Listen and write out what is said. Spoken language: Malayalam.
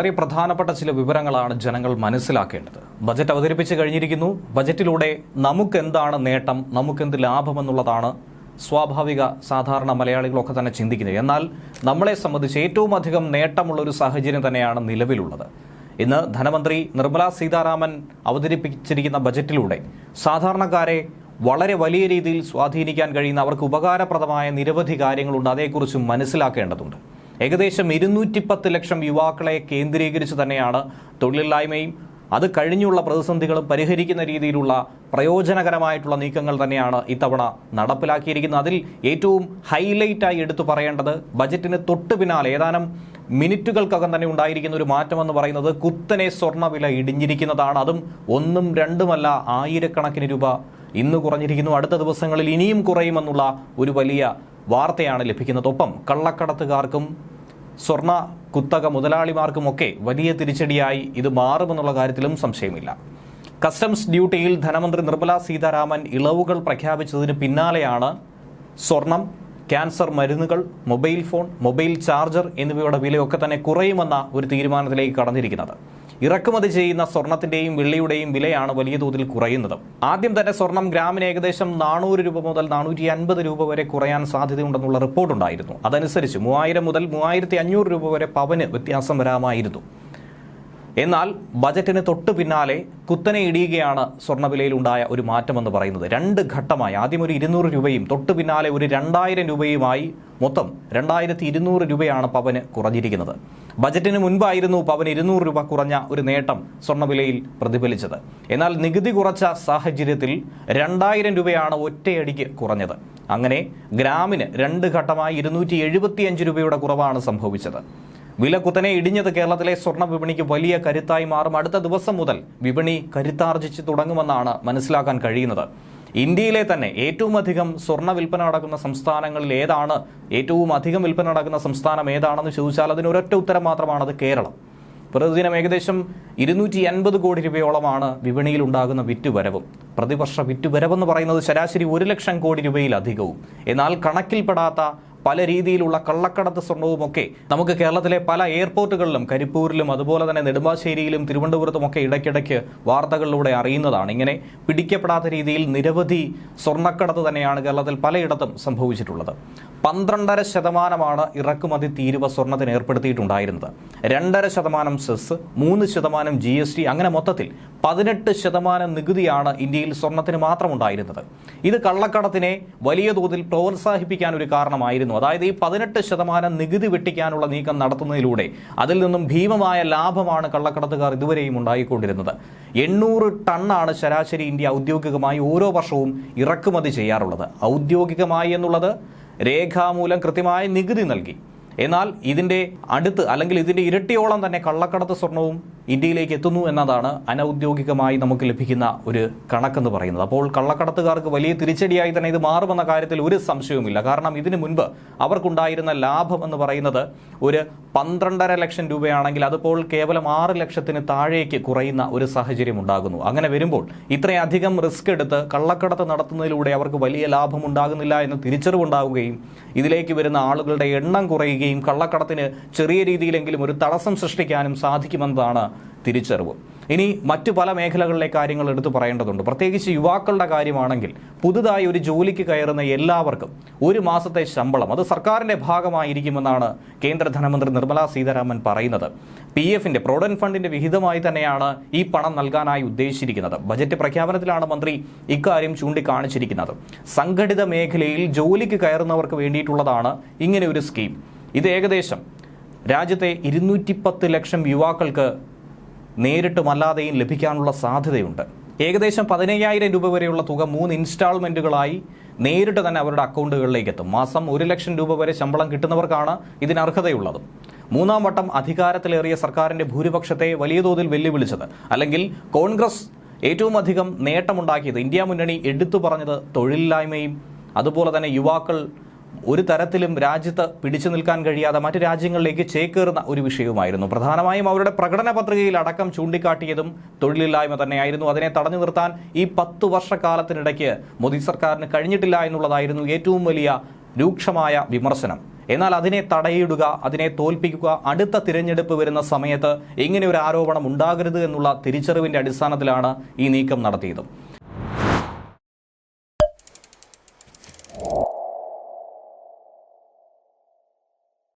വളരെ പ്രധാനപ്പെട്ട ചില വിവരങ്ങളാണ് ജനങ്ങൾ മനസ്സിലാക്കേണ്ടത്. ബജറ്റ് അവതരിപ്പിച്ച് കഴിഞ്ഞിരിക്കുന്നു. ബജറ്റിലൂടെ നമുക്കെന്താണ് നേട്ടം? നമുക്കെന്ത് ലാഭമെന്നുള്ളതാണ് സ്വാഭാവിക സാധാരണ മലയാളികളൊക്കെ തന്നെ ചിന്തിക്കുന്നത്. എന്നാൽ നമ്മളെ സംബന്ധിച്ച് ഏറ്റവും അധികം നേട്ടമുള്ള ഒരു സാഹചര്യം തന്നെയാണ് നിലവിലുള്ളത്. ഇന്ന് ധനമന്ത്രി നിർമ്മല സീതാരാമൻ അവതരിപ്പിച്ചിരിക്കുന്ന ബജറ്റിലൂടെ സാധാരണക്കാരെ വളരെ വലിയ രീതിയിൽ സ്വാധീനിക്കാൻ കഴിയുന്ന അവർക്ക് ഉപകാരപ്രദമായ നിരവധി കാര്യങ്ങളുണ്ട്. അതേക്കുറിച്ച് മനസ്സിലാക്കേണ്ടതുണ്ട്. ഏകദേശം ഇരുന്നൂറ്റി പത്ത് ലക്ഷം യുവാക്കളെ കേന്ദ്രീകരിച്ച് തന്നെയാണ് തൊഴിലില്ലായ്മയും. അത് കഴിഞ്ഞുള്ള പ്രതിസന്ധികളും പരിഹരിക്കുന്ന രീതിയിലുള്ള പ്രയോജനകരമായിട്ടുള്ള നീക്കങ്ങൾ തന്നെയാണ് ഇത്തവണ നടപ്പിലാക്കിയിരിക്കുന്നത്. അതിൽ ഏറ്റവും ഹൈലൈറ്റായി എടുത്തു പറയേണ്ടത് ബജറ്റിന് തൊട്ടു പിന്നാലെ ഏതാനും മിനിറ്റുകൾക്കകം തന്നെ ഉണ്ടായിരിക്കുന്ന ഒരു മാറ്റമെന്ന് പറയുന്നത് കുത്തനെ സ്വർണവില ഇടിഞ്ഞിരിക്കുന്നതാണ്. അതും ഒന്നും രണ്ടുമല്ല ആയിരക്കണക്കിന് രൂപ ഇന്ന് കുറഞ്ഞിരിക്കുന്നു. അടുത്ത ദിവസങ്ങളിൽ ഇനിയും കുറയുമെന്നുള്ള ഒരു വലിയ വാർത്തയാണ് ലഭിക്കുന്നത് ഒപ്പം കള്ളക്കടത്തുകാർക്കും സ്വർണ കുത്തക മുതലാളിമാർക്കുമൊക്കെ വലിയ തിരിച്ചടിയായി ഇത് മാറുമെന്നുള്ള കാര്യത്തിലും സംശയമില്ല. കസ്റ്റംസ് ഡ്യൂട്ടിയിൽ ധനമന്ത്രി നിർമ്മല സീതാരാമൻ ഇളവുകൾ പ്രഖ്യാപിച്ചതിന് പിന്നാലെയാണ് സ്വർണം ക്യാൻസർ മരുന്നുകൾ മൊബൈൽ ഫോൺ മൊബൈൽ ചാർജർ എന്നിവയുടെ വിലയൊക്കെ തന്നെ കുറയുമെന്ന ഒരു തീരുമാനത്തിലേക്ക് കടന്നിരിക്കുന്നത്. ഇറക്കുമതി ചെയ്യുന്ന സ്വർണത്തിന്റെയും വെള്ളിയുടെയും വിലയാണ് വലിയ തോതിൽ കുറയുന്നത്. ആദ്യം തന്നെ സ്വർണം ഗ്രാമിന് ഏകദേശം നാനൂറ് രൂപ മുതൽ നാനൂറ്റി അൻപത് രൂപ വരെ കുറയാൻ സാധ്യതയുണ്ടെന്നുള്ള റിപ്പോർട്ടുണ്ടായിരുന്നു അതനുസരിച്ച് മൂവായിരം മുതൽ മൂവായിരത്തി അഞ്ഞൂറ് രൂപ വരെ പവന് വ്യത്യാസം വരാമായിരുന്നു. എന്നാൽ ബജറ്റിന് തൊട്ടു പിന്നാലെ കുത്തനെ ഇടിയുകയാണ് സ്വർണവിലയിൽ ഉണ്ടായ ഒരു മാറ്റമെന്ന് പറയുന്നത്. രണ്ട് ഘട്ടമായി. ആദ്യം ഒരു ഇരുന്നൂറ് രൂപയും തൊട്ടു പിന്നാലെ ഒരു രണ്ടായിരം രൂപയുമായി മൊത്തം രണ്ടായിരത്തി ഇരുന്നൂറ് രൂപയാണ് പവന് കുറഞ്ഞിരിക്കുന്നത്. ബജറ്റിന് മുൻപായിരുന്നു പവന് ഇരുന്നൂറ് രൂപ കുറഞ്ഞ ഒരു നേട്ടം സ്വർണവിലയിൽ പ്രതിഫലിച്ചത്. എന്നാൽ നികുതി കുറച്ച സാഹചര്യത്തിൽ രണ്ടായിരം രൂപയാണ് ഒറ്റയടിക്ക് കുറഞ്ഞത്. അങ്ങനെ ഗ്രാമിന് രണ്ട് ഘട്ടമായി ഇരുന്നൂറ്റി എഴുപത്തിയഞ്ച് രൂപയുടെ കുറവാണ് സംഭവിച്ചത്. വില കുത്തനെ ഇടിഞ്ഞത് കേരളത്തിലെ സ്വർണ വിപണിക്ക് വലിയ കരുത്തായി മാറും. അടുത്ത ദിവസം മുതൽ വിപണി കരുത്താർജിച്ച് തുടങ്ങുമെന്നാണ് മനസ്സിലാക്കാൻ കഴിയുന്നത്. ഇന്ത്യയിലെ തന്നെ ഏറ്റവും അധികം സ്വർണ വിൽപ്പന നടക്കുന്ന സംസ്ഥാനങ്ങളിൽ ഏതാണ്? ഏറ്റവും അധികം വിൽപ്പന നടക്കുന്ന സംസ്ഥാനം ഏതാണെന്ന് ചോദിച്ചാൽ അതിന് ഒരൊറ്റ ഉത്തരം അത് കേരളം. പ്രതിദിനം ഏകദേശം ഇരുന്നൂറ്റി അൻപത് കോടി രൂപയോളമാണ് വിപണിയിൽ ഉണ്ടാകുന്ന വിറ്റുവരവും. പ്രതിവർഷ വിറ്റുവരവെന്ന് പറയുന്നത് ശരാശരി ഒരു ലക്ഷം കോടി രൂപയിലധികവും. എന്നാൽ കണക്കിൽപ്പെടാത്ത പല രീതിയിലുള്ള കള്ളക്കടത്ത് സ്വർണവുമൊക്കെ നമുക്ക് കേരളത്തിലെ പല എയർപോർട്ടുകളിലും കരിപ്പൂരിലും അതുപോലെ തന്നെ നെടുമ്പാശ്ശേരിയിലും തിരുവനന്തപുരത്തുമൊക്കെ ഇടയ്ക്കിടയ്ക്ക് വാർത്തകളിലൂടെ അറിയുന്നതാണ്. ഇങ്ങനെ പിടിക്കപ്പെടാത്ത രീതിയിൽ നിരവധി സ്വർണക്കടത്ത് തന്നെയാണ് കേരളത്തിൽ പലയിടത്തും സംഭവിച്ചിട്ടുള്ളത്. പന്ത്രണ്ടര ശതമാനമാണ് ഇറക്കുമതി തീരുവ സ്വർണത്തിന് ഏർപ്പെടുത്തിയിട്ടുണ്ടായിരുന്നത്. രണ്ടര ശതമാനം സെസ് മൂന്ന് ശതമാനം ജി എസ് ടി അങ്ങനെ മൊത്തത്തിൽ പതിനെട്ട് ശതമാനം നികുതിയാണ് ഇന്ത്യയിൽ സ്വർണത്തിന് മാത്രം ഉണ്ടായിരുന്നത് ഇത് കള്ളക്കടത്തിനെ വലിയ തോതിൽ പ്രോത്സാഹിപ്പിക്കാൻ ഒരു കാരണമായിരുന്നു അതായത് ഈ പതിനെട്ട് ശതമാനം നികുതി വെട്ടിക്കാനുള്ള നീക്കം നടത്തുന്നതിലൂടെ അതിൽ നിന്നും ഭീമമായ ലാഭമാണ് കള്ളക്കടത്തുകാർ ഇതുവരെയും ഉണ്ടായിക്കൊണ്ടിരുന്നത്. എണ്ണൂറ് ടണ്ണാണ് ശരാശരി ഇന്ത്യ ഔദ്യോഗികമായി ഓരോ വർഷവും ഇറക്കുമതി ചെയ്യാറുള്ളത്. ഔദ്യോഗികമായി എന്നുള്ളത് രേഖാമൂലം കൃത്യമായ നികുതി നൽകി. എന്നാൽ ഇതിന്റെ അടുത്ത് അല്ലെങ്കിൽ ഇതിന്റെ ഇരട്ടിയോളം തന്നെ കള്ളക്കടത്ത് സ്വർണവും ഇന്ത്യയിലേക്ക് എത്തുന്നു എന്നതാണ് അനൌദ്യോഗികമായി നമുക്ക് ലഭിക്കുന്ന ഒരു കണക്കെന്ന് പറയുന്നത്. അപ്പോൾ കള്ളക്കടത്തുകാർക്ക് വലിയ തിരിച്ചടിയായി തന്നെ ഇത് മാറുമെന്ന കാര്യത്തിൽ ഒരു സംശയവുമില്ല. കാരണം ഇതിനു മുൻപ് അവർക്കുണ്ടായിരുന്ന ലാഭം എന്ന് പറയുന്നത് ഒരു പന്ത്രണ്ടര ലക്ഷം രൂപയാണെങ്കിൽ അതിപ്പോൾ കേവലം ആറ് ലക്ഷത്തിന് താഴേക്ക് കുറയുന്ന ഒരു സാഹചര്യം ഉണ്ടാകുന്നു. അങ്ങനെ വരുമ്പോൾ ഇത്രയധികം റിസ്ക് എടുത്ത് കള്ളക്കടത്ത് നടത്തുന്നതിലൂടെ അവർക്ക് വലിയ ലാഭം ഉണ്ടാകുന്നില്ല എന്ന് തിരിച്ചറിവുണ്ടാവുകയും ഇതിലേക്ക് വരുന്ന ആളുകളുടെ എണ്ണം കുറയുകയും കള്ളക്കടത്തിന് ചെറിയ രീതിയിലെങ്കിലും ഒരു തടസ്സം സൃഷ്ടിക്കാനും സാധിക്കുമെന്നതാണ് തിരിച്ചറിവ്. ഇനി മറ്റു പല മേഖലകളിലെ കാര്യങ്ങൾ എടുത്തു പറയേണ്ടതുണ്ട്. പ്രത്യേകിച്ച് യുവാക്കളുടെ കാര്യമാണെങ്കിൽ പുതുതായി ഒരു ജോലിക്ക് കയറുന്ന എല്ലാവർക്കും ഒരു മാസത്തെ ശമ്പളം അത് സർക്കാരിന്റെ ഭാഗമായിരിക്കുമെന്നാണ് കേന്ദ്ര ധനമന്ത്രി നിർമ്മല സീതാരാമൻ പറയുന്നത്. പി എഫിന്റെ പ്രൊവിഡന്റ് ഫണ്ടിന്റെ വിഹിതമായി തന്നെയാണ് ഈ പണം നൽകാനായി ഉദ്ദേശിച്ചിരിക്കുന്നത്. ബജറ്റ് പ്രഖ്യാപനത്തിലാണ് മന്ത്രി ഇക്കാര്യം ചൂണ്ടിക്കാണിച്ചിരിക്കുന്നത്. സംഘടിത മേഖലയിൽ ജോലിക്ക് കയറുന്നവർക്ക് വേണ്ടിയിട്ടുള്ളതാണ് ഇങ്ങനെ ഒരു സ്കീം. ഇത് ഏകദേശം രാജ്യത്തെ ഇരുന്നൂറ്റി പത്ത് ലക്ഷം യുവാക്കൾക്ക് നേരിട്ടും അല്ലാതെയും ലഭിക്കാനുള്ള സാധ്യതയുണ്ട്. ഏകദേശം പതിനയ്യായിരം രൂപ വരെയുള്ള തുക മൂന്ന് ഇൻസ്റ്റാൾമെന്റുകളായി നേരിട്ട് തന്നെ അവരുടെ അക്കൗണ്ടുകളിലേക്ക് എത്തും മാസം ഒരു ലക്ഷം രൂപ വരെ ശമ്പളം കിട്ടുന്നവർക്കാണ് ഇതിന് അർഹതയുള്ളത്. മൂന്നാം വട്ടം അധികാരത്തിലേറിയ സർക്കാരിന്റെ ഭൂരിപക്ഷത്തെ വലിയ തോതിൽ വെല്ലുവിളിച്ചത്. അല്ലെങ്കിൽ കോൺഗ്രസ് ഏറ്റവും അധികം നേട്ടമുണ്ടാക്കിയത് ഇന്ത്യ മുന്നണി എടുത്തു പറഞ്ഞത് തൊഴിലില്ലായ്മയും അതുപോലെ തന്നെ യുവാക്കൾ ഒരു തരത്തിലും രാജ്യത്ത് പിടിച്ചു നിൽക്കാൻ കഴിയാതെ മറ്റു രാജ്യങ്ങളിലേക്ക് ചേക്കേറുന്ന ഒരു വിഷയവുമായിരുന്നു. പ്രധാനമായും അവരുടെ പ്രകടന പത്രികയിൽ അടക്കം ചൂണ്ടിക്കാട്ടിയതും തൊഴിലില്ലായ്മ തന്നെയായിരുന്നു. അതിനെ തടഞ്ഞു നിർത്താൻ ഈ പത്ത് വർഷക്കാലത്തിനിടയ്ക്ക് മോദി സർക്കാരിന് കഴിഞ്ഞിട്ടില്ല എന്നുള്ളതായിരുന്നു ഏറ്റവും വലിയ രൂക്ഷമായ വിമർശനം. എന്നാൽ അതിനെ തടയിടുക അതിനെ തോൽപ്പിക്കുക അടുത്ത തിരഞ്ഞെടുപ്പ് വരുന്ന സമയത്ത് ഇങ്ങനെ ഒരു ആരോപണം ഉണ്ടാകരുത് എന്നുള്ള തിരിച്ചറിവിന്റെ അടിസ്ഥാനത്തിലാണ് ഈ നീക്കം നടത്തിയത്.